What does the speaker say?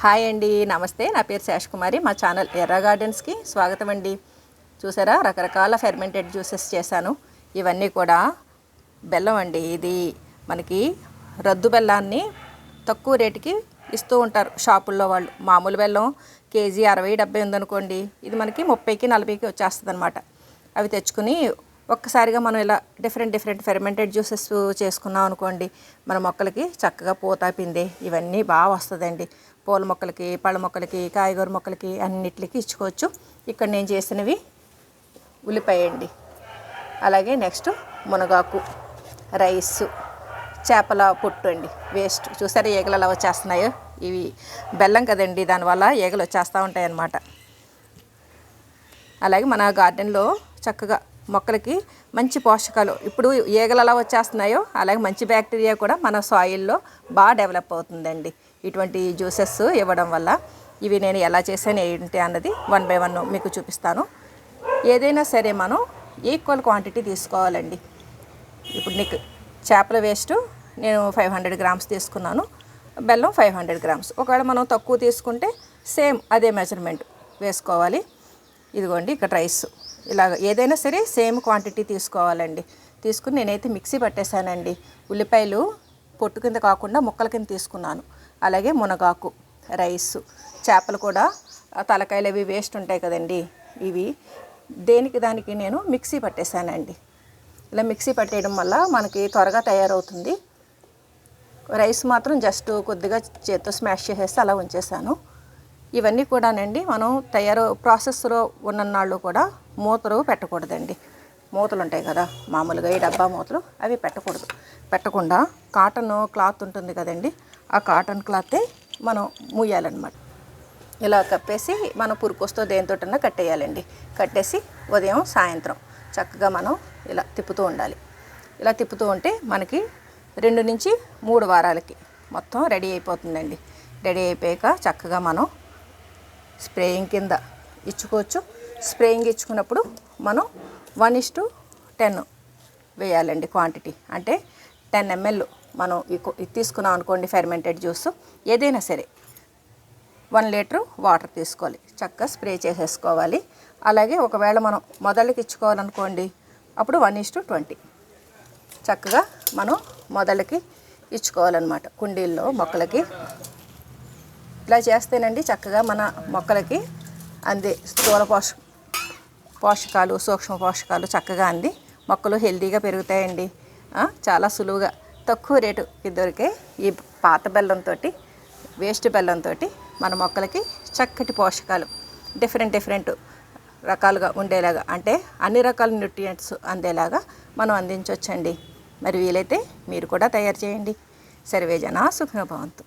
Hi అండి నమస్తే. నా పేరు శేషకుమారి మా ఛానల్ ఎర్ర గార్డెన్స్కి స్వాగతం అండి. చూసారా? రకరకాల ఫెర్మెంటెడ్ జ్యూసెస్ చేశాను. ఇవన్నీ కూడా బెల్లం అండి. ఇది మనకి రద్దు బెల్లాన్ని తక్కువ రేటుకి ఇస్తూ ఉంటారు షాపుల్లో వాళ్ళు. మామూలు బెల్లం కేజీ అరవై డెబ్బై ఉందనుకోండి. ఇది మనకి ముప్పైకి నలభైకి వచ్చేస్తుంది అనమాట అవి తెచ్చుకుని ఒక్కసారిగా మనం ఇలా డిఫరెంట్ డిఫరెంట్ ఫెర్మెంటెడ్ జ్యూసెస్ చేసుకున్నాం అనుకోండి మన మొక్కలకి చక్కగా పూత పిండి ఇవన్నీ బాగా వస్తుందండి. పూల మొక్కలకి పళ్ళ మొక్కలకి కాయగూర మొక్కలకి అన్నిటికి ఇచ్చుకోవచ్చు. ఇక్కడ నేను చేసినవి ఉల్లిపాయ అండి అలాగే నెక్స్ట్ మునగాకు రైస్ చేపల పొట్టు అండి. వేస్ట్. చూసారా ఈగలు అలా వచ్చేస్తున్నాయో? ఇవి బెల్లం కదండి దానివల్ల ఈగలు వచ్చేస్తూ ఉంటాయి అన్నమాట అలాగే మన గార్డెన్లో చక్కగా మొక్కలకి మంచి పోషకాలు. ఇప్పుడు ఈగలు ఎలా వచ్చేస్తున్నాయో అలాగే మంచి బ్యాక్టీరియా కూడా మన సాయిల్లో బాగా డెవలప్ అవుతుందండి. ఇటువంటి జ్యూసెస్ ఇవ్వడం వల్ల ఇవి నేను ఎలా చేశాను ఏంటి అన్నది వన్ బై వన్ మీకు చూపిస్తాను. ఏదైనా సరే మనం ఈక్వల్ క్వాంటిటీ తీసుకోవాలండి. ఇప్పుడు నీకు చేపల వేస్ట్ నేను ఫైవ్ హండ్రెడ్ గ్రామ్స్ తీసుకున్నాను బెల్లం ఫైవ్ హండ్రెడ్ గ్రామ్స్. ఒకవేళ మనం తక్కువ తీసుకుంటే సేమ్ అదే మెజర్మెంట్ వేసుకోవాలి. ఇదిగోండి ఇక్కడ రైస్. ఇలాగ ఏదైనా సరే సేమ్ క్వాంటిటీ తీసుకోవాలండి. తీసుకుని నేనైతే మిక్సీ పట్టేశానండి. ఉల్లిపాయలు పొట్టు కింద కాకుండా ముక్కల కింద తీసుకున్నాను. అలాగే మునగాకు రైస్ చేపలు కూడా తలకాయలు అవి వేస్ట్ ఉంటాయి కదండి. ఇవి దేనికి దానికి నేను మిక్సీ పట్టేశానండి. ఇలా మిక్సీ పట్టేయడం వల్ల మనకి త్వరగా తయారవుతుంది. రైస్ మాత్రం జస్ట్ కొద్దిగా చేత్తో స్మాష్ చేసేసి అలా ఉంచేసాను ఇవన్నీ కూడానండి మనం తయారు ప్రాసెస్లో ఉన్ననాళ్ళు కూడా మూతలు పెట్టకూడదండి. మూతలు ఉంటాయి కదా మామూలుగా ఈ డబ్బా మూతలు అవి పెట్టకూడదు. పెట్టకుండా కాటన్ క్లాత్ ఉంటుంది కదండి ఆ కాటన్ క్లాతే మనం మూయాలన్నమాట. ఇలా కప్పేసి మనం పురుకొస్తో దేనితోటన్నా కట్టేయాలండి. కట్టేసి ఉదయం సాయంత్రం చక్కగా మనం ఇలా తిప్పుతూ ఉండాలి. ఇలా తిప్పుతూ ఉంటే మనకి రెండు నుంచి మూడు వారాలకి మొత్తం రెడీ అయిపోతుందండి. రెడీ అయిపోయాక చక్కగా మనం స్ప్రేయింగ్ కింద ఇచ్చుకోవచ్చు. స్ప్రేయింగ్ ఇచ్చుకున్నప్పుడు మనం వన్ ఇస్ టు టెన్ వేయాలండి క్వాంటిటీ. అంటే టెన్ ఎంఎల్ మనం ఇది తీసుకున్నాం అనుకోండి ఫెర్మెంటెడ్ జ్యూస్. ఏదైనా సరే వన్ లీటర్ వాటర్ తీసుకోవాలి. చక్కగా స్ప్రే చేసేసుకోవాలి. అలాగే ఒకవేళ మనం మొదలకి ఇచ్చుకోవాలనుకోండి అప్పుడు వన్ ఇస్ టు ట్వంటీ. చక్కగా మనం మొదలకి ఇచ్చుకోవాలన్నమాట. కుండీల్లో మొక్కలకి ఇలా చేస్తేనండి చక్కగా మన మొక్కలకి అందే స్థూల పోష పోషకాలు సూక్ష్మ పోషకాలు చక్కగా అంది. మొక్కలు హెల్దీగా పెరుగుతాయండి. చాలా సులువుగా. తక్కువ రేటుకి దొరికే ఈ పాత బెల్లంతో వేస్ట్ బెల్లంతో మన మొక్కలకి చక్కటి పోషకాలు డిఫరెంట్ డిఫరెంట్ రకాలుగా ఉండేలాగా అంటే అన్ని రకాల న్యూట్రియంట్స్ అందేలాగా మనం అందించవచ్చండి మరి వీలైతే మీరు కూడా తయారు చేయండి. సర్వేజన సుఖభవంతు